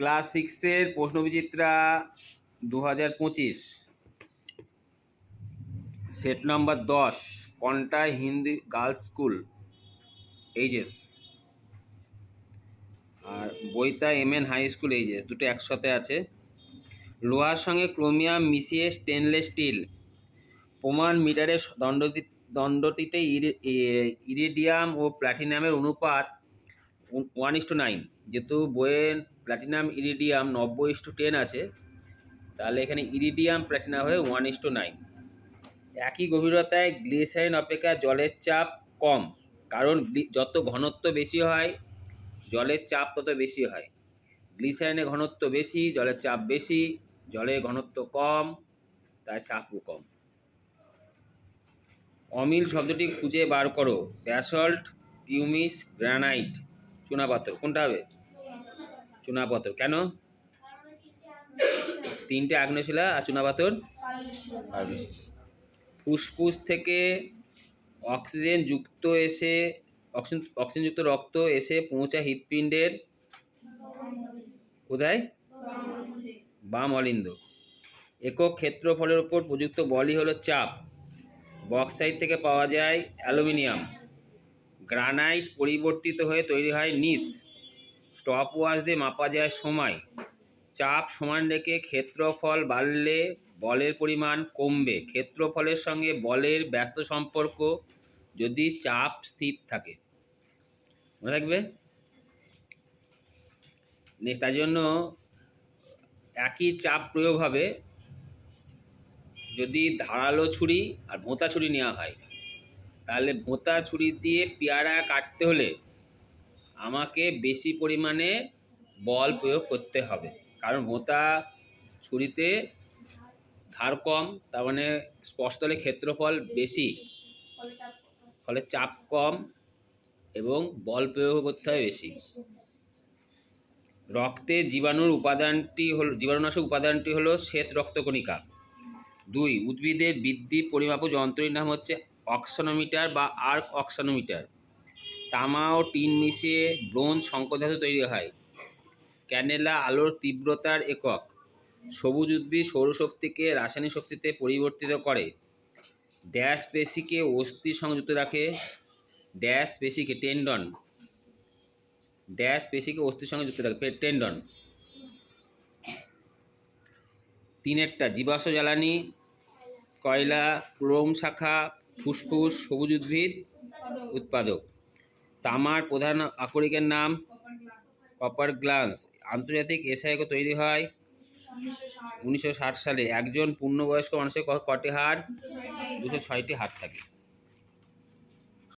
Class সিক্সের প্রশ্নবিচিত্রা দু হাজার পঁচিশ। সেট নম্বর দশ কন্টায় হিন্দি গার্লস স্কুল, এইচএস। আর বইতা M N high school, HS, দুটো একসাথে আছে। লোহার সঙ্গে ক্রোমিয়াম মিশিয়ে স্টেনলেস স্টিল। প্রমাণ মিটারে দণ্ডতি দণ্ডটিতে ইরিডিয়াম ও প্ল্যাটিনামের অনুপাত ওয়ান ইস টু নাইন। যেহেতু বইয়ের প্ল্যাটিনাম ইরিডিয়াম নব্বই ইস টু টেন আছে। তাহলে এখানে ইরিডিয়াম প্ল্যাটিনাম হয়ে ওয়ান ইস টু নাইন একই গভীরতায় গ্লিসারিন অপেক্ষা জলের চাপ কম, কারণ যত ঘনত্ব বেশি হয়, জলের চাপ তত বেশি হয়। গ্লিসারিনের ঘনত্ব বেশি, জলের চাপ বেশি, জলের ঘনত্ব কম তাই চাপও কম। অমিল শব্দটি খুঁজে বার করো। ব্যাসল্ট পিউমিস গ্রানাইট চুনাপাথর, কোনটা হবে? চুনাপাথর কেন? তিনটে আগ্নেয়শিলা আর চুনাপাথর ফুসফুস থেকে অক্সিজেন যুক্ত এসে অক্সিজেন অক্সিজেনযুক্ত রক্ত এসে পৌঁছায় হৃৎপিণ্ডের কোথায়? বাম অলিন্দ। একক ক্ষেত্রফলের উপর প্রযুক্ত বলই হলো চাপ। বক্সাইট থেকে পাওয়া যায় অ্যালুমিনিয়াম। গ্রানাইট পরিবর্তিত হয়ে তৈরি হয় নিস। স্টপ ওয়াচ দিয়ে মাপা যায় সময়। চাপ সমান রেখে ক্ষেত্রফল বাড়লে বলের পরিমাণ কমবে। ক্ষেত্রফলের সঙ্গে বলের ব্যস্ত সম্পর্ক যদি চাপ স্থির থাকে। মনে থাকবে? তার জন্য একই চাপ প্রয়োগ হবে যদি ধারালো ছুরি আর ভোঁতা ছুরি নেওয়া হয়। তাহলে ভোঁতা ছুরি দিয়ে পেয়ারা কাটতে হলে আমাকে বেশি পরিমাণে বল প্রয়োগ করতে হবে। কারণ ভোঁতা ছুরিতে ধার কম, তার মানে স্পষ্টলে ক্ষেত্রফল বেশি, ফলে চাপ কম এবং বল প্রয়োগ করতে হয় বেশি। রক্তে জীবাণুর উপাদানটি হল, জীবাণুনাশক উপাদানটি হলো শ্বেত রক্তকণিকা। দুই উদ্ভিদের বৃদ্ধি পরিমাপক যন্ত্রের নাম হচ্ছে অক্সনোমিটার বা আর্ক অক্সনোমিটার। তামা ও টিন মিশিয়ে ব্রোঞ্জ সংকোধাতু তৈরি হয়। ক্যানেলা আলোর তীব্রতার একক। সবুজ উদ্ভিদ সৌরশক্তিকে রাসায়নিক শক্তিতে পরিবর্তিত করে। ড্যাশ পেশিকে অস্থি সংযুক্ত রাখে। ড্যাশ পেশিকে টেন্ডন। ড্যাশ পেশিকে অস্থির সঙ্গে যুক্ত রাখে টেন্ডন। তিনেরটা, জীবাশ্ম জ্বালানি, কয়লা, ক্রোম শাখা, ফুসফুস, সবুজ উদ্ভিদ, উৎপাদক। তামার প্রধান আকরিকের নাম কপার গ্লান্স আন্তর্জাতিক এসআইকো তৈরি হয় উনিশশো ষাট সালে। একজন পূর্ণবয়স্ক মানুষের কটি হাড়? দুশো ছয়টি হাড় থাকে।